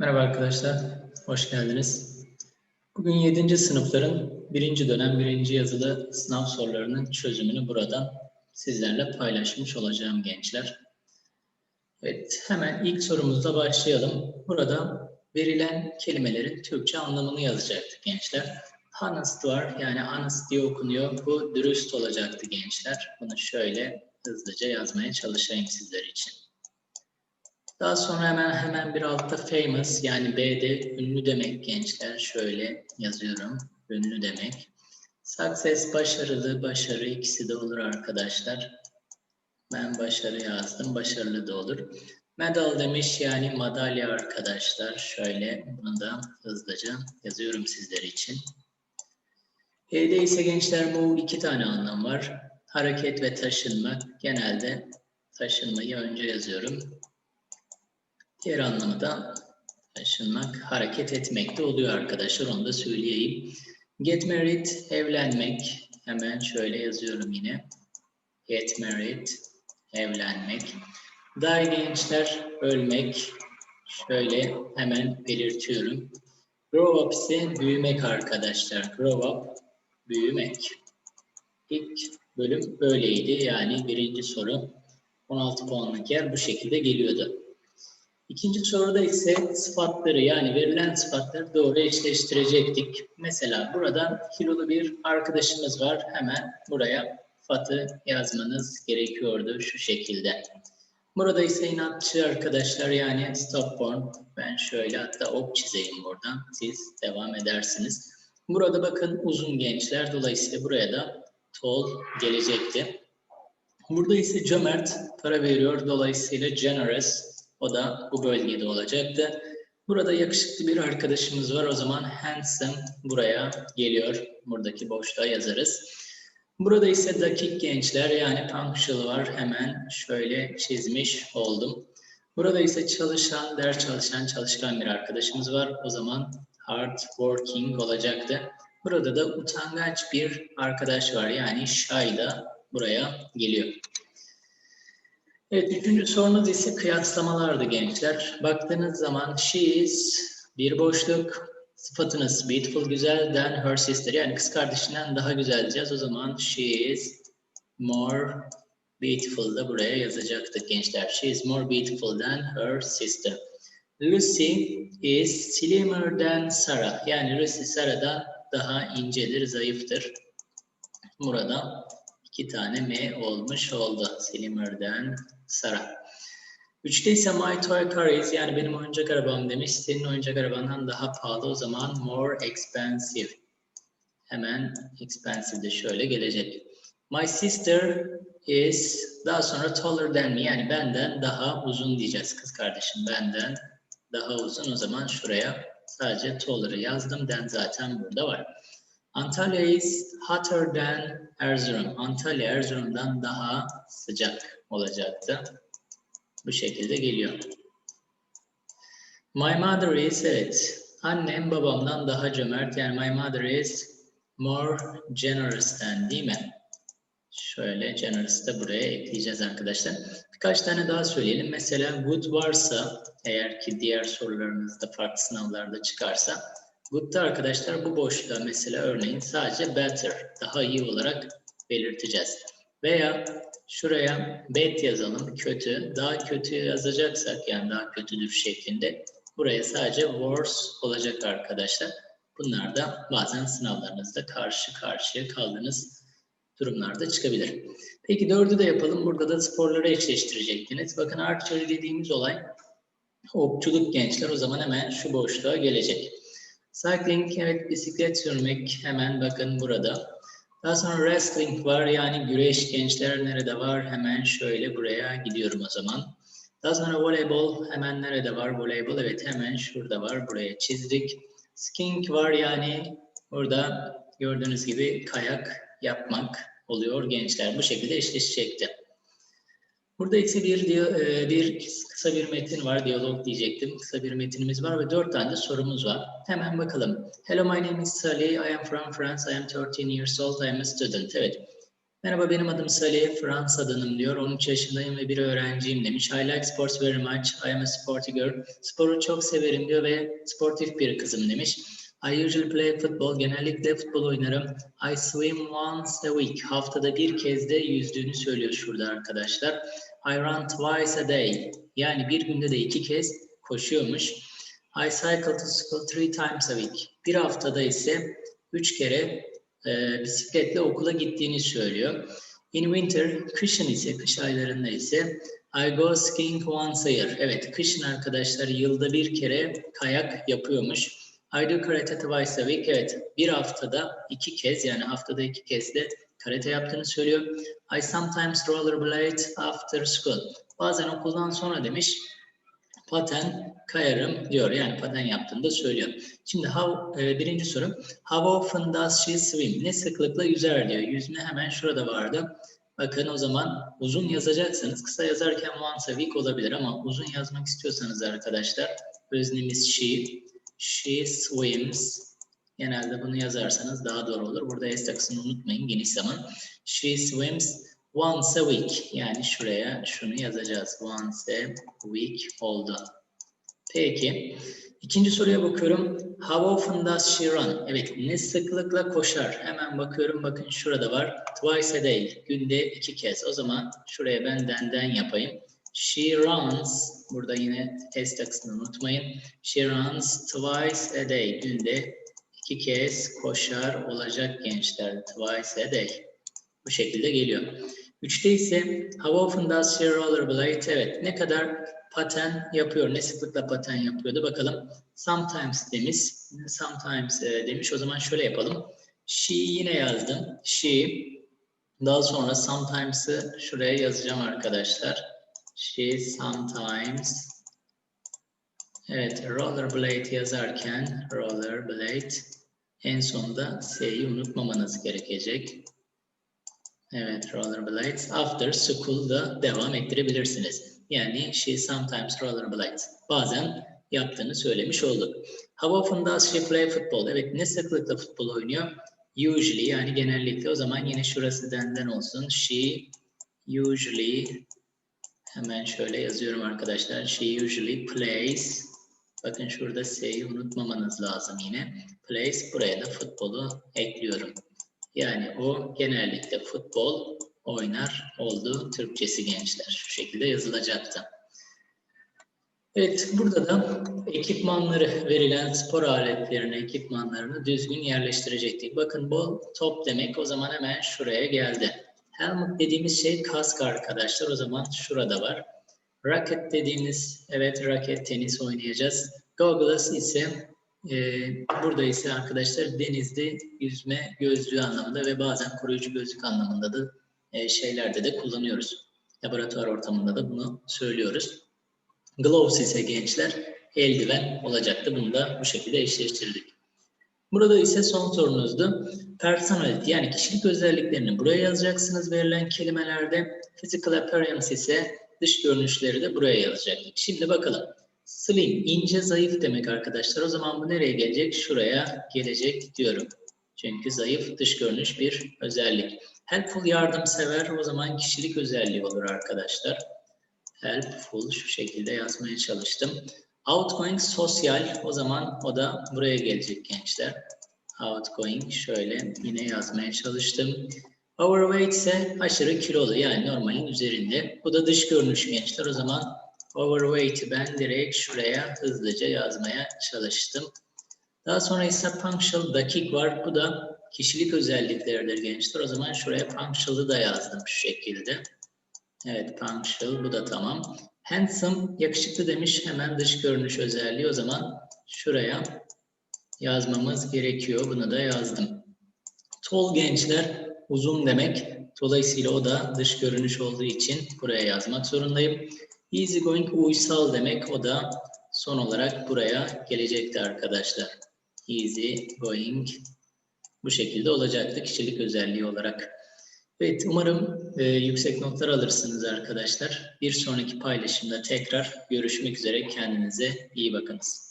Merhaba arkadaşlar, hoş geldiniz. Bugün 7. sınıfların 1. dönem 1. yazılı sınav sorularının çözümünü buradan sizlerle paylaşmış olacağım gençler. Evet, hemen ilk sorumuzla başlayalım. Burada verilen kelimelerin Türkçe anlamını yazacaktık gençler. Honest var, yani honest diye okunuyor. Bu dürüst olacaktı gençler. Bunu şöyle hızlıca yazmaya çalışayım sizler için. Daha sonra hemen hemen bir altta famous yani B'de ünlü demek gençler. Şöyle yazıyorum. Ünlü demek. Success başarılı, başarı ikisi de olur arkadaşlar. Ben başarı yazdım. Başarılı da olur. Medal demiş yani madalya arkadaşlar. Şöyle bunu da hızlıca yazıyorum sizler için. E'de ise gençler bu iki tane anlam var. Hareket ve taşınmak. Genelde taşınmayı önce yazıyorum. Diğer anlamı da taşınmak, hareket etmek de oluyor arkadaşlar. Onu da söyleyeyim. Get married, evlenmek. Hemen şöyle yazıyorum yine. Get married, evlenmek. Die gençler, ölmek. Şöyle hemen belirtiyorum. Grow up ise büyümek arkadaşlar. Grow up, büyümek. İlk bölüm böyleydi. Yani birinci soru 16 puanlık yer bu şekilde geliyordu. İkinci soruda ise sıfatları yani verilen sıfatları doğru eşleştirecektik. Mesela burada kilolu bir arkadaşımız var. Hemen buraya fatı yazmanız gerekiyordu şu şekilde. Burada ise inatçı arkadaşlar yani stopborn. Ben şöyle hatta ok çizeyim buradan. Siz devam edersiniz. Burada bakın uzun gençler. Dolayısıyla buraya da tall gelecekti. Burada ise cömert para veriyor. Dolayısıyla generous o da bu bölgede olacaktı. Burada yakışıklı bir arkadaşımız var. O zaman handsome buraya geliyor. Buradaki boşluğa yazarız. Burada ise dakik gençler yani punctual var. Hemen şöyle çizmiş oldum. Burada ise çalışan, ders çalışan, çalışkan bir arkadaşımız var. O zaman hard working olacaktı. Burada da utangaç bir arkadaş var. Yani shy da buraya geliyor. Evet, üçüncü sorunuz ise kıyaslamalardı gençler. Baktığınız zaman she is bir boşluk, sıfatınız beautiful güzel, then her sister yani kız kardeşinden daha güzel diyeceğiz. O zaman she is more beautiful da buraya yazacaktık gençler. She is more beautiful than her sister. Lucy is slimmer than Sarah. Yani Lucy Sarah'dan daha incedir, zayıftır. Burada iki tane M olmuş oldu. Slimmer'den Sara. Üçte ise my toy car is yani benim oyuncak arabam demiş. Senin oyuncak arabandan daha pahalı o zaman more expensive. Hemen expensive de şöyle gelecek. My sister is daha sonra taller than me yani benden daha uzun diyeceğiz. Kız kardeşim benden daha uzun o zaman şuraya sadece taller'ı yazdım. Than zaten burada var. Antalya is hotter than Erzurum. Antalya Erzurum'dan daha sıcak olacaktı. Bu şekilde geliyor. My mother is evet. Annem babamdan daha cömert. Yani my mother is more generous than değil mi? Şöyle generous da buraya ekleyeceğiz arkadaşlar. Birkaç tane daha söyleyelim. Mesela good varsa eğer ki diğer sorularınızda farklı sınavlarda çıkarsa Good'da arkadaşlar bu boşluğa mesela örneğin sadece better, daha iyi olarak belirteceğiz. Veya şuraya bad yazalım, kötü. Daha kötü yazacaksak yani daha kötüdür şeklinde buraya sadece worse olacak arkadaşlar. Bunlar da bazen sınavlarınızda karşı karşıya kaldığınız durumlarda çıkabilir. Peki dördü de yapalım. Burada da sporları eşleştirecektiniz. Bakın archery dediğimiz olay okçuluk gençler o zaman hemen şu boşluğa gelecek. Cycling, evet bisiklet sürmek hemen bakın burada. Daha sonra wrestling var yani güreş gençler nerede var? Hemen şöyle buraya gidiyorum o zaman. Daha sonra voleybol hemen nerede var voleybol? Evet hemen şurada var buraya çizdik. Skiing var yani burada gördüğünüz gibi kayak yapmak oluyor gençler. Bu şekilde eşleşecekti. Burada ise bir, bir kısa bir metin var, diyalog diyecektim. Kısa bir metinimiz var ve dört tane de sorumuz var. Hemen bakalım. Hello, my name is Salih. I am from France. I am 13 years old. I am a student. Evet. Merhaba benim adım Salih, Fransa'danım diyor. 13 yaşındayım ve bir öğrenciyim demiş. I like sports very much. I am a sporty girl. Sporu çok severim diyor ve sportif bir kızım demiş. I usually play football. Genellikle futbol oynarım. I swim once a week. Haftada bir kez de yüzdüğünü söylüyor şurada arkadaşlar. I run twice a day. Yani bir günde de iki kez koşuyormuş. I cycle to school three times a week. Bir haftada ise üç kere e, bisikletle okula gittiğini söylüyor. In winter, kışın ise, kış aylarında ise I go skiing once a year. Evet, kışın arkadaşlar yılda bir kere kayak yapıyormuş. I do karate twice a week. Evet, bir haftada iki kez yani haftada iki kez de karate yaptığını söylüyor. I sometimes rollerblade after school. Bazen okuldan sonra demiş paten kayarım diyor. Yani paten yaptığını da söylüyor. Şimdi how, e, birinci soru. How often does she swim? Ne sıklıkla yüzer diyor. Yüzme hemen şurada vardı. Bakın o zaman uzun yazacaksınız. Kısa yazarken once a week olabilir ama uzun yazmak istiyorsanız arkadaşlar öznemiz she. She swims. Genelde bunu yazarsanız daha doğru olur. Burada S takısını unutmayın geniş zaman. She swims once a week. Yani şuraya şunu yazacağız. Once a week oldu. Peki. İkinci soruya bakıyorum. How often does she run? Evet, ne sıklıkla koşar? Hemen bakıyorum, bakın şurada var. Twice a day, günde iki kez. O zaman şuraya ben denden yapayım. She runs, burada yine test aksını unutmayın. She runs twice a day, günde iki kez koşar olacak gençler. Twice a day. Bu şekilde geliyor. Üçte ise how often does she rollerblade? Evet, ne kadar paten yapıyor. Ne sıklıkla paten yapıyordu bakalım. Sometimes demiş. Sometimes e, demiş. O zaman şöyle yapalım. She yine yazdım. She. Daha sonra sometimes'ı şuraya yazacağım arkadaşlar. She sometimes. Evet, rollerblade yazarken rollerblade en sonunda S'yi unutmamanız gerekecek. Evet, rollerblades. After school'da devam ettirebilirsiniz. Yani she sometimes rollerblades. Bazen yaptığını söylemiş olduk. How often does she play football? Evet, ne sıklıkla futbol oynuyor? Usually yani genellikle. O zaman yine şurası denden olsun. She usually hemen şöyle yazıyorum arkadaşlar. She usually plays. Bakın şurada S'yi unutmamanız lazım yine. Plays. Buraya da futbolu ekliyorum. Yani o genellikle futbol oynar oldu Türkçesi gençler. Şu şekilde yazılacaktı. Evet, burada da ekipmanları verilen spor aletlerini, ekipmanlarını düzgün yerleştirecektik. Bakın bol top demek o zaman hemen şuraya geldi. Helmet dediğimiz şey kask arkadaşlar. O zaman şurada var. Racket dediğimiz, evet raket tenis oynayacağız. Goggles ise e, burada ise arkadaşlar denizde yüzme gözlüğü anlamında ve bazen koruyucu gözlük anlamında da e, şeylerde de kullanıyoruz. Laboratuvar ortamında da bunu söylüyoruz. Gloves ise gençler eldiven olacaktı. Bunu da bu şekilde eşleştirdik. Burada ise son sorunuzdu. Personality yani kişilik özelliklerini buraya yazacaksınız verilen kelimelerde. Physical appearance ise dış görünüşleri de buraya yazacaktık. Şimdi bakalım. Slim, ince, zayıf demek arkadaşlar. O zaman bu nereye gelecek? Şuraya gelecek diyorum. Çünkü zayıf dış görünüş bir özellik. Helpful yardımsever o zaman kişilik özelliği olur arkadaşlar. Helpful şu şekilde yazmaya çalıştım. Outgoing sosyal o zaman o da buraya gelecek gençler. Outgoing şöyle yine yazmaya çalıştım. Overweight ise aşırı kilolu yani normalin üzerinde. Bu da dış görünüş gençler. O zaman overweight'i ben direkt şuraya hızlıca yazmaya çalıştım. Daha sonra ise punctual dakik var. Bu da kişilik özellikleridir gençler. O zaman şuraya punctual'ı da yazdım şu şekilde. Evet punctual bu da tamam. Handsome yakışıklı demiş hemen dış görünüş özelliği. O zaman şuraya yazmamız gerekiyor. Bunu da yazdım. Tall gençler uzun demek. Dolayısıyla o da dış görünüş olduğu için buraya yazmak zorundayım. Easy going uysal demek. O da son olarak buraya gelecekti arkadaşlar. Easy going bu şekilde olacaktı kişilik özelliği olarak. Evet, umarım e, yüksek notlar alırsınız arkadaşlar. Bir sonraki paylaşımda tekrar görüşmek üzere. Kendinize iyi bakınız.